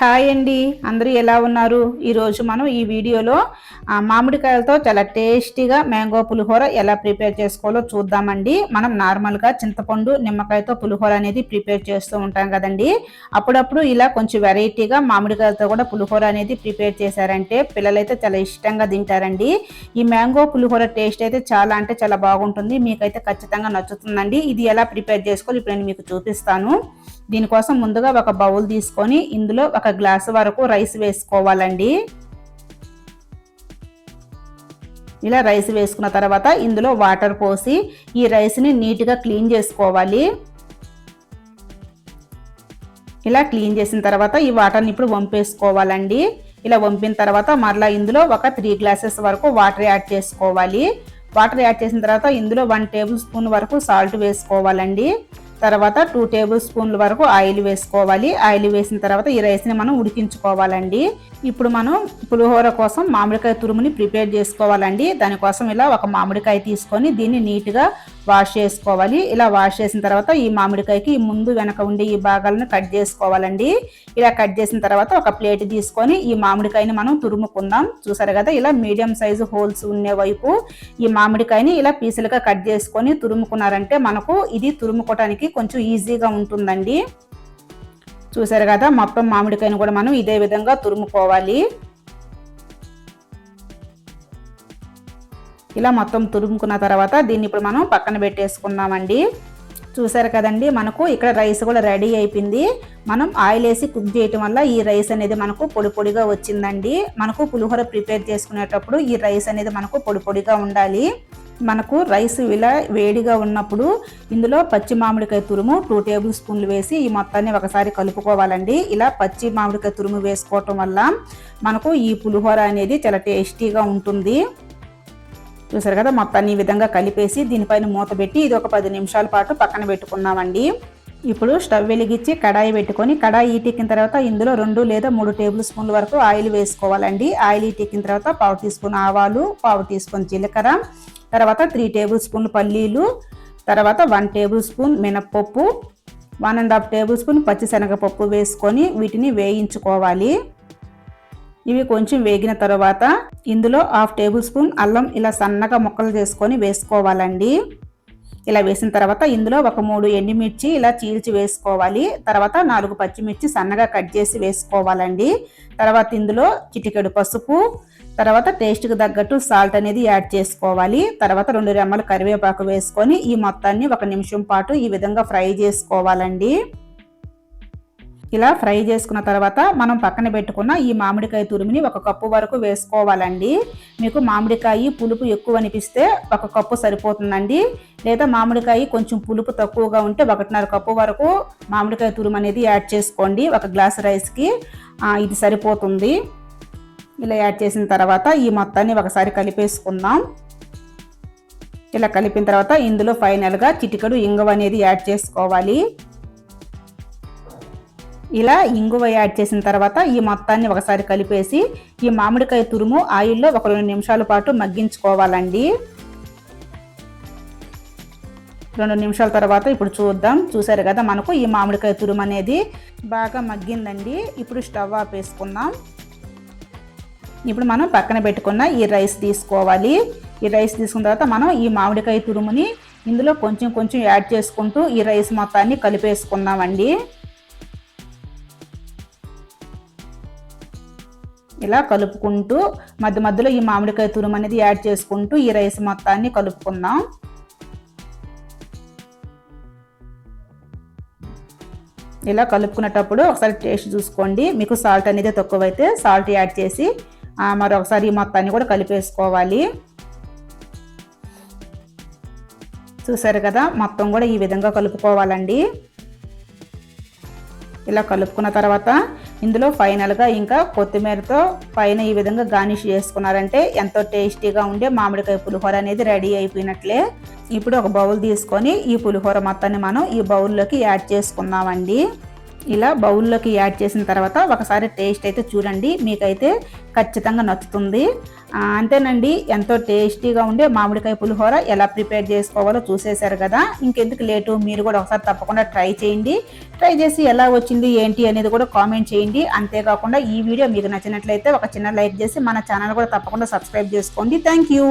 Hi అండి. అందరూ ఎలా ఉన్నారు? ఈరోజు మనం ఈ వీడియోలో మామిడికాయలతో చాలా టేస్టీగా మ్యాంగో పులిహోర ఎలా ప్రిపేర్ చేసుకోవాలో చూద్దామండి. మనం నార్మల్గా చింతపండు నిమ్మకాయతో పులిహోర అనేది ప్రిపేర్ చేస్తూ ఉంటాం కదండి. అప్పుడప్పుడు ఇలా కొంచెం వెరైటీగా మామిడికాయలతో కూడా పులిహోర అనేది ప్రిపేర్ చేశారంటే పిల్లలైతే చాలా ఇష్టంగా తింటారండి. ఈ మ్యాంగో పులిహోర టేస్ట్ అయితే చాలా అంటే చాలా బాగుంటుంది. మీకైతే ఖచ్చితంగా నచ్చుతుందండి. ఇది ఎలా ప్రిపేర్ చేసుకోవాలి ఇప్పుడు నేను మీకు చూపిస్తాను. దీనికోసం ముందుగా ఒక బౌల్ తీసుకొని ఇందులో ఒక గ్లాసు వరకు రైస్ వేసుకోవాలండి. ఇలా రైస్ వేసుకున్న తర్వాత ఇందులో వాటర్ పోసి ఈ రైస్ని నీట్గా క్లీన్ చేసుకోవాలి. ఇలా క్లీన్ చేసిన తర్వాత ఈ వాటర్ని ఇప్పుడు వంపేసుకోవాలండి. ఇలా వంపిన తర్వాత మరలా ఇందులో ఒక త్రీ గ్లాసెస్ వరకు వాటర్ యాడ్ చేసుకోవాలి. వాటర్ యాడ్ చేసిన తర్వాత ఇందులో వన్ టేబుల్ స్పూన్ వరకు సాల్ట్ వేసుకోవాలండి. తర్వాత టూ టేబుల్ స్పూన్ల వరకు ఆయిల్ వేసుకోవాలి. ఆయిల్ వేసిన తర్వాత ఈ రైస్ని మనం ఉడికించుకోవాలండి. ఇప్పుడు మనం పులిహోర కోసం మామిడికాయ తురుముని ప్రిపేర్ చేసుకోవాలండి. దానికోసం ఇలా ఒక మామిడికాయ తీసుకొని దీన్ని నీట్గా వాష్ చేసుకోవాలి. ఇలా వాష్ చేసిన తర్వాత ఈ మామిడికాయకి ముందు వెనక ఉండే ఈ భాగాలను కట్ చేసుకోవాలండి. ఇలా కట్ చేసిన తర్వాత ఒక ప్లేట్ తీసుకొని ఈ మామిడికాయని మనం తురుముకుందాం. చూసారు కదా ఇలా మీడియం సైజు హోల్స్ ఉండే వైపు ఈ మామిడికాయని ఇలా పీసులుగా కట్ చేసుకొని తురుముకున్నారంటే మనకు ఇది తురుముకోవడానికి కొంచెం ఈజీగా ఉంటుందండి. చూసారు కదా మొత్తం మామిడికాయని కూడా మనం ఇదే విధంగా తురుముకోవాలి. ఇలా మొత్తం తురుముకున్న తర్వాత దీన్ని ఇప్పుడు మనం పక్కన పెట్టేసుకుందామండి. చూసారు కదండి మనకు ఇక్కడ రైస్ కూడా రెడీ అయిపోయింది. మనం ఆయిల్ వేసి కుక్ చేయటం వల్ల ఈ రైస్ అనేది మనకు పొడి పొడిగా వచ్చిందండి. మనకు పులిహోర ప్రిపేర్ చేసుకునేటప్పుడు ఈ రైస్ అనేది మనకు పొడి పొడిగా ఉండాలి. మనకు రైస్ ఇలా వేడిగా ఉన్నప్పుడు ఇందులో పచ్చి మామిడికాయ తురుము టూ టేబుల్ స్పూన్లు వేసి ఈ మొత్తాన్ని ఒకసారి కలుపుకోవాలండి. ఇలా పచ్చి మామిడికాయ తురుము వేసుకోవటం వల్ల మనకు ఈ పులిహోర అనేది చాలా టేస్టీగా ఉంటుంది. చూసారు కదా మొత్తాన్ని ఈ విధంగా కలిపేసి దీనిపైన మూత పెట్టి ఇది ఒక పది నిమిషాల పాటు పక్కన పెట్టుకున్నామండి. ఇప్పుడు స్టవ్ వెలిగించి కడాయి పెట్టుకొని కడాయి ఈటెక్కిన తర్వాత ఇందులో రెండు లేదా మూడు టేబుల్ స్పూన్ల వరకు ఆయిల్ వేసుకోవాలండి. ఆయిల్ ఈటెక్కిన తర్వాత పావు టీ స్పూన్ ఆవాలు పావు టీ స్పూన్ జీలకర్ర తర్వాత త్రీ టేబుల్ స్పూన్ పల్లీలు తర్వాత వన్ టేబుల్ స్పూన్ మినప్పప్పు one and half tablespoon పచ్చిశనగపప్పు వేసుకొని వీటిని వేయించుకోవాలి. ఇవి కొంచెం వేగిన తర్వాత ఇందులో హాఫ్ టేబుల్ స్పూన్ అల్లం ఇలా సన్నగా ముక్కలు చేసుకొని వేసుకోవాలండి. ఇలా వేసిన తర్వాత ఇందులో ఒక మూడు ఎండుమిర్చి ఇలా చీల్చి వేసుకోవాలి. తర్వాత నాలుగు పచ్చిమిర్చి సన్నగా కట్ చేసి వేసుకోవాలండి. తర్వాత ఇందులో చిటికెడు పసుపు తర్వాత టేస్ట్కి తగ్గట్టు సాల్ట్ అనేది యాడ్ చేసుకోవాలి. తర్వాత రెండు రెమ్మలు కరివేపాకు వేసుకొని ఈ మొత్తాన్ని ఒక నిమిషం పాటు ఈ విధంగా ఫ్రై చేసుకోవాలండి. ఇలా ఫ్రై చేసుకున్న తర్వాత మనం పక్కన పెట్టుకున్న ఈ మామిడికాయ తురిమిని ఒక కప్పు వరకు వేసుకోవాలండి. మీకు మామిడికాయ పులుపు ఎక్కువ అనిపిస్తే ఒక కప్పు సరిపోతుందండి. లేదా మామిడికాయ కొంచెం పులుపు తక్కువగా ఉంటే ఒకటిన్నర కప్పు వరకు మామిడికాయ తురుము అనేది యాడ్ చేసుకోండి. ఒక గ్లాస్ రైస్కి ఇది సరిపోతుంది. ఇలా యాడ్ చేసిన తర్వాత ఈ మొత్తాన్ని ఒకసారి కలిపేసుకుందాం. ఇలా కలిపిన తర్వాత ఇందులో ఫైనల్గా చిటికడు ఇంగువ అనేది యాడ్ చేసుకోవాలి. ఇలా ఇంగువ యాడ్ చేసిన తర్వాత ఈ మొత్తాన్ని ఒకసారి కలిపేసి ఈ మామిడికాయ తురుము ఆయిల్లో ఒక రెండు నిమిషాల పాటు మగ్గించుకోవాలండి. రెండు నిమిషాల తర్వాత ఇప్పుడు చూద్దాం. చూసారు కదా మనకు ఈ మామిడికాయ తురుము అనేది బాగా మగ్గిందండి. ఇప్పుడు స్టవ్ ఆపేసుకుందాం ఇప్పుడు మనం పక్కన పెట్టుకున్న ఈ రైస్ తీసుకోవాలి. ఈ రైస్ తీసుకున్న తర్వాత మనం ఈ మామిడికాయ తురుముని ఇందులో కొంచెం కొంచెం యాడ్ చేసుకుంటూ ఈ రైస్ మొత్తాన్ని కలిపేసుకుందామండి. ఇలా కలుపుకుంటూ మధ్య మధ్యలో ఈ మామిడికాయ తురుము అనేది యాడ్ చేసుకుంటూ ఈ రైస్ మొత్తాన్ని కలుపుకుందాం. ఇలా కలుపుకునేటప్పుడు ఒకసారి టేస్ట్ చూసుకోండి. మీకు సాల్ట్ అనేది తక్కువైతే సాల్ట్ యాడ్ చేసి మరొకసారి ఈ మొత్తాన్ని కూడా కలిపేసుకోవాలి. చూసారు కదా మొత్తం కూడా ఈ విధంగా కలుపుకోవాలండి. ఇలా కలుపుకున్న తర్వాత ఇందులో ఫైనల్గా ఇంకా కొత్తిమీరతో పైన ఈ విధంగా గార్నిష్ చేసుకున్నారంటే ఎంతో టేస్టీగా ఉండే మామిడికాయ పులిహోర అనేది రెడీ అయిపోయినట్లే. ఇప్పుడు ఒక బౌల్ తీసుకొని ఈ పులిహోర మొత్తాన్ని మనం ఈ బౌల్లోకి యాడ్ చేసుకుందామండి. ఇలా బౌల్లోకి యాడ్ చేసిన తర్వాత ఒకసారి టేస్ట్ అయితే చూడండి. మీకైతే ఖచ్చితంగా నచ్చుతుంది. అంతేనండి. ఎంతో టేస్టీగా ఉండే మామిడికాయ పులిహోర ఎలా ప్రిపేర్ చేసుకోవాలో చూసేశారు కదా. ఇంకెందుకు లేటు? మీరు కూడా ఒకసారి తప్పకుండా ట్రై చేయండి. ట్రై చేసి ఎలా వచ్చింది ఏంటి అనేది కూడా కామెంట్ చేయండి. అంతేకాకుండా ఈ వీడియో మీకు నచ్చినట్లయితే ఒక చిన్న లైక్ చేసి మన ఛానల్ కూడా తప్పకుండా సబ్స్క్రైబ్ చేసుకోండి. Thank you.